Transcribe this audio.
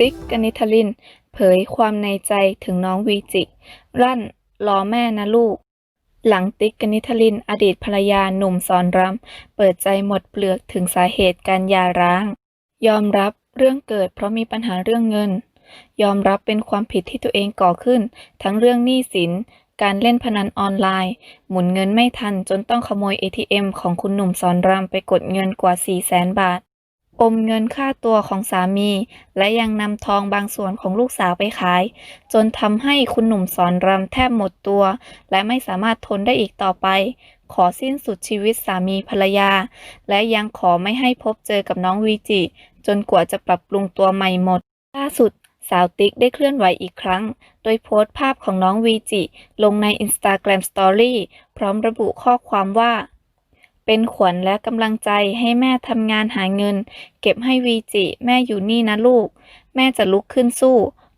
ติ๊กกนิษฐลิน เผยความในใจถึงน้องวีจิ รั่นรอแม่นะลูก หลังติ๊กกนิษฐลิน อดีตภรรยาหนุ่มสอนรำ เปิดใจหมดเปลือกถึงสาเหตุการหย่าร้าง ยอมรับเรื่องเกิดเพราะมีปัญหาเรื่องเงิน ยอมรับเป็นความผิดที่ตัวเองก่อขึ้น ทั้งเรื่องหนี้สิน การเล่นพนันออนไลน์ หมุนเงินไม่ทันจนต้องขโมย ATM ของคุณหนุ่มสอนรามไปกดเงินกว่า 4 0 0แสนบาท อมเงินค่าตัวของสามี และยังนำทองบางส่วนของลูกสาวไปขาย จนทำให้คุณหนุ่มสอนรามแทบหมดตัว และไม่สามารถทนได้อีกต่อไป ขอสิ้นสุดชีวิตสามีภรรยา และยังขอไม่ให้พบเจอกับน้องวีจิ จนกว่าจะปรับปรุงตัวใหม่หมด ล่าสุดสาวติ๊กได้เคลื่อนไหวอีกครั้ง โดยโพสต์ภาพของน้องวีจิ ลงใน Instagram Story พร้อมระบุข้อความว่า เป็นขวัญและกำลังใจให้แม่ทำงานหาเงิน เก็บให้วีจิ แม่อยู่นี่นะลูก แม่จะลุกขึ้นสู้